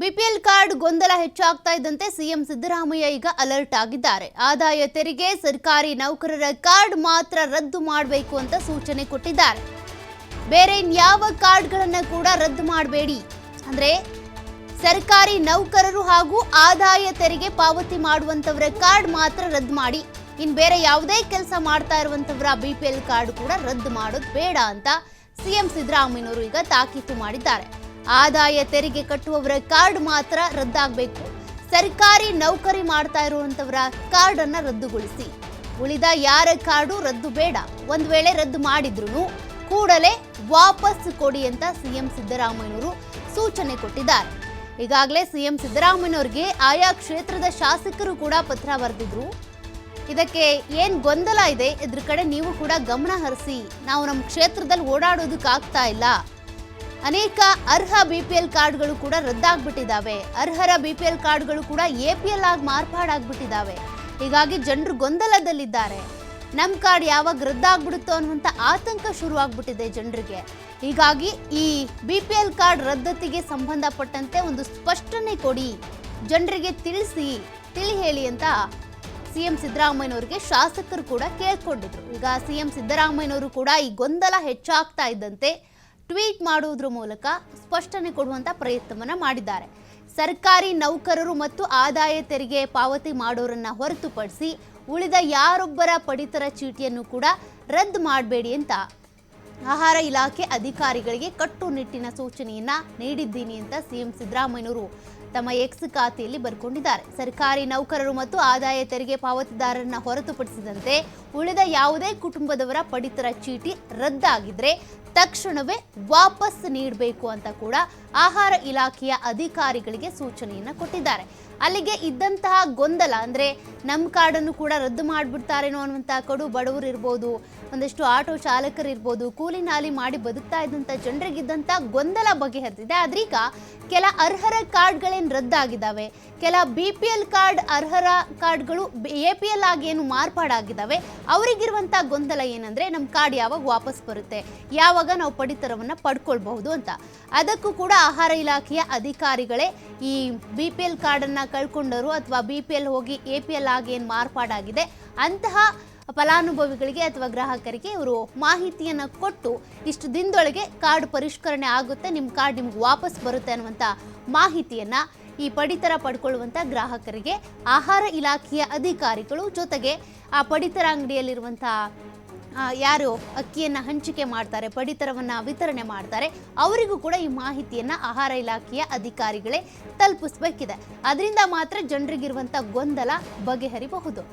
BPL card ಗೊಂದಲ ಹೆಚ್ಚಾಗ್ತಾ ಇದ್ದಂತೆ ಸಿಎಂ ಸಿದ್ದರಾಮಯ್ಯ ಈಗ ಅಲರ್ಟ್ ಆಗಿದ್ದಾರೆ. ಆದಾಯ ತೆರಿಗೆ, ಸರ್ಕಾರಿ ನೌಕರರ ಕಾರ್ಡ್ ಮಾತ್ರ ರದ್ದು ಮಾಡಬೇಕು ಅಂತ ಸೂಚನೆ ಕೊಟ್ಟಿದ್ದಾರೆ. ಬೇರೆ ಯಾವ ಕಾರ್ಡ್ಗಳನ್ನ ಕೂಡ ರದ್ದು ಮಾಡಬೇಡಿ. ಅಂದ್ರೆ ಸರ್ಕಾರಿ ನೌಕರರು ಹಾಗೂ ಆದಾಯ ತೆರಿಗೆ ಪಾವತಿ ಮಾಡುವಂತವರ ಕಾರ್ಡ್ ಮಾತ್ರ ರದ್ದು ಮಾಡಿ. ಇನ್ ಬೇರೆ ಯಾವುದೇ ಕೆಲಸ ಮಾಡ್ತಾ ಇರುವಂತವರ ಬಿ ಕಾರ್ಡ್ ಕೂಡ ರದ್ದು ಮಾಡೋದು ಬೇಡ ಅಂತ ಸಿಎಂ ಸಿದ್ದರಾಮಯ್ಯನವರು ಈಗ ತಾಕೀತು ಮಾಡಿದ್ದಾರೆ. ಆದಾಯ ತೆರಿಗೆ ಕಟ್ಟುವವರ ಕಾರ್ಡ್ ಮಾತ್ರ ರದ್ದಾಗಬೇಕು. ಸರ್ಕಾರಿ ನೌಕರಿ ಮಾಡ್ತಾ ಇರುವಂತವರ ಕಾರ್ಡ್ ಅನ್ನ ರದ್ದುಗೊಳಿಸಿ. ಉಳಿದ ಯಾರ ಕಾರ್ಡು ರದ್ದು ಬೇಡ. ಒಂದು ವೇಳೆ ರದ್ದು ಮಾಡಿದ್ರು ಕೂಡಲೇ ವಾಪಸ್ ಕೊಡಿ ಅಂತ ಸಿಎಂ ಸಿದ್ದರಾಮಯ್ಯನವರು ಸೂಚನೆ ಕೊಟ್ಟಿದ್ದಾರೆ. ಈಗಾಗಲೇ ಸಿಎಂ ಸಿದ್ದರಾಮಯ್ಯನವರಿಗೆ ಆಯಾ ಕ್ಷೇತ್ರದ ಶಾಸಕರು ಕೂಡ ಪತ್ರ ಬರೆದಿದ್ರು. ಇದಕ್ಕೆ ಏನ್ ಗೊಂದಲ ಇದೆ? ಇದ್ರ ಕಡೆ ನೀವು ಕೂಡ ಗಮನ ಹರಿಸಿ. ನಾವು ನಮ್ಮ ಕ್ಷೇತ್ರದಲ್ಲಿ ಓಡಾಡೋದಕ್ಕಾಗ್ತಾ ಇಲ್ಲ. ಅನೇಕ ಅರ್ಹ ಬಿ ಪಿ ಎಲ್ ಕಾರ್ಡ್ಗಳು ಕೂಡ ರದ್ದಾಗ್ಬಿಟ್ಟಿದ್ದಾವೆ. ಅರ್ಹರ ಬಿ ಪಿ ಎಲ್ ಕಾರ್ಡ್ಗಳು ಕೂಡ ಎ ಪಿ ಎಲ್ ಆಗಿ ಮಾರ್ಪಾಡಾಗ್ಬಿಟ್ಟಿದ್ದಾವೆ. ಹೀಗಾಗಿ ಜನರು ಗೊಂದಲದಲ್ಲಿದ್ದಾರೆ. ನಮ್ಮ ಕಾರ್ಡ್ ಯಾವಾಗ ರದ್ದಾಗ್ಬಿಡುತ್ತೋ ಅನ್ನುವಂಥ ಆತಂಕ ಶುರುವಾಗ್ಬಿಟ್ಟಿದೆ ಜನರಿಗೆ. ಹೀಗಾಗಿ ಈ ಬಿ ಪಿ ಎಲ್ ಕಾರ್ಡ್ ರದ್ದತಿಗೆ ಸಂಬಂಧಪಟ್ಟಂತೆ ಒಂದು ಸ್ಪಷ್ಟನೆ ಕೊಡಿ. ಜನರಿಗೆ ತಿಳಿಸಿ ತಿಳಿ ಹೇಳಿ ಅಂತ ಸಿ ಎಂ ಸಿದ್ದರಾಮಯ್ಯನವರಿಗೆ ಶಾಸಕರು ಕೂಡ ಕೇಳ್ಕೊಂಡಿದ್ರು. ಈಗ ಸಿ ಎಂ ಸಿದ್ದರಾಮಯ್ಯನವರು ಕೂಡ ಈ ಗೊಂದಲ ಹೆಚ್ಚಾಗ್ತಾ ಇದ್ದಂತೆ ಟ್ವೀಟ್ ಮಾಡುವುದರ ಮೂಲಕ ಸ್ಪಷ್ಟನೆ ಕೊಡುವಂಥ ಪ್ರಯತ್ನವನ್ನು ಮಾಡಿದ್ದಾರೆ. ಸರ್ಕಾರಿ ನೌಕರರು ಮತ್ತು ಆದಾಯ ತೆರಿಗೆ ಪಾವತಿ ಮಾಡೋರನ್ನು ಹೊರತುಪಡಿಸಿ ಉಳಿದ ಯಾರೊಬ್ಬರ ಪಡಿತರ ಚೀಟಿಯನ್ನು ಕೂಡ ರದ್ದು ಮಾಡಬೇಡಿ ಅಂತ ಆಹಾರ ಇಲಾಖೆ ಅಧಿಕಾರಿಗಳಿಗೆ ಕಟ್ಟುನಿಟ್ಟಿನ ಸೂಚನೆಯನ್ನು ನೀಡಿದ್ದೀನಿ ಅಂತ ಸಿಎಂ ಸಿದ್ದರಾಮಯ್ಯನವರು ತಮ್ಮ ಎಕ್ಸ್ ಖಾತೆಯಲ್ಲಿ ಬರ್ಕೊಂಡಿದ್ದಾರೆ. ಸರ್ಕಾರಿ ನೌಕರರು ಮತ್ತು ಆದಾಯ ತೆರಿಗೆ ಪಾವತಿದಾರರನ್ನ ಹೊರತುಪಡಿಸಿದಂತೆ ಉಳಿದ ಯಾವುದೇ ಕುಟುಂಬದವರ ಪಡಿತರ ಚೀಟಿ ರದ್ದಾಗಿದ್ರೆ ತಕ್ಷಣವೇ ವಾಪಸ್ ನೀಡಬೇಕು ಅಂತ ಕೂಡ ಆಹಾರ ಇಲಾಖೆಯ ಅಧಿಕಾರಿಗಳಿಗೆ ಸೂಚನೆಯನ್ನ ಕೊಟ್ಟಿದ್ದಾರೆ. ಅಲ್ಲಿಗೆ ಇದ್ದಂತಹ ಗೊಂದಲ ಅಂದ್ರೆ ನಮ್ಮ ಕಾರ್ಡನ್ನು ಕೂಡ ರದ್ದು ಮಾಡಿಬಿಡ್ತಾರೇನೋ ಅನ್ನುವಂಥ ಕಡು ಬಡವರು ಇರ್ಬೋದು, ಒಂದಷ್ಟು ಆಟೋ ಚಾಲಕರು ಇರ್ಬೋದು, ಕೂಲಿ ನಾಲಿ ಮಾಡಿ ಬದುಕ್ತಾ ಇದ್ದಂಥ ಜನರಿಗಿದ್ದಂಥ ಗೊಂದಲ ಬಗೆಹರಿದಿದೆ. ಆದ್ರೀಗ ಕೆಲ ಅರ್ಹರ ಕಾರ್ಡ್ಗಳೇನು ರದ್ದಾಗಿದ್ದಾವೆ ಕೆಲ ಬಿ ಪಿ ಎಲ್ ಕಾರ್ಡ್ ಅರ್ಹರ ಕಾರ್ಡ್ಗಳು ಎ ಪಿ ಎಲ್ ಆಗಿ ಏನು ಮಾರ್ಪಾಡಾಗಿದ್ದಾವೆ ಅವರಿಗಿರುವಂಥ ಗೊಂದಲ ಏನಂದ್ರೆ ನಮ್ಮ ಕಾರ್ಡ್ ಯಾವಾಗ ವಾಪಸ್ ಬರುತ್ತೆ? ಯಾವಾಗ ನಾವು ಪಡಿತರವನ್ನು ಪಡ್ಕೊಳ್ಬಹುದು ಅಂತ. ಅದಕ್ಕೂ ಕೂಡ ಆಹಾರ ಇಲಾಖೆಯ ಅಧಿಕಾರಿಗಳೇ ಈ ಬಿ ಪಿ ಎಲ್ ಕಾರ್ಡನ್ನು ಕಳ್ಕೊಂಡರು ಅಥವಾ ಬಿ ಪಿ ಎಲ್ ಹೋಗಿ ಎ ಪಿ ಎಲ್ ಆಗಿ ಏನು ಮಾರ್ಪಾಡಾಗಿದೆ ಅಂತಹ ಫಲಾನುಭವಿಗಳಿಗೆ ಅಥವಾ ಗ್ರಾಹಕರಿಗೆ ಇವರು ಮಾಹಿತಿಯನ್ನು ಕೊಟ್ಟು ಇಷ್ಟು ದಿನದೊಳಗೆ ಕಾರ್ಡ್ ಪರಿಷ್ಕರಣೆ ಆಗುತ್ತೆ ನಿಮ್ಮ ಕಾರ್ಡ್ ನಿಮ್ಗೆ ವಾಪಸ್ ಬರುತ್ತೆ ಅನ್ನುವಂಥ ಮಾಹಿತಿಯನ್ನ ಈ ಪಡಿತರ ಪಡ್ಕೊಳ್ಳುವಂಥ ಗ್ರಾಹಕರಿಗೆ ಆಹಾರ ಇಲಾಖೆಯ ಅಧಿಕಾರಿಗಳು ಜೊತೆಗೆ ಆ ಪಡಿತರ ಅಂಗಡಿಯಲ್ಲಿರುವಂಥ ಯಾರು ಅಕ್ಕಿಯನ್ನು ಹಂಚಿಕೆ ಮಾಡ್ತಾರೆ, ಪಡಿತರವನ್ನು ವಿತರಣೆ ಮಾಡ್ತಾರೆ, ಅವರಿಗೂ ಕೂಡ ಈ ಮಾಹಿತಿಯನ್ನು ಆಹಾರ ಇಲಾಖೆಯ ಅಧಿಕಾರಿಗಳೇ ತಲುಪಿಸಬೇಕಿದೆ. ಅದರಿಂದ ಮಾತ್ರ ಜನರಿಗಿರುವಂಥ ಗೊಂದಲ ಬಗೆಹರಿಬಹುದು.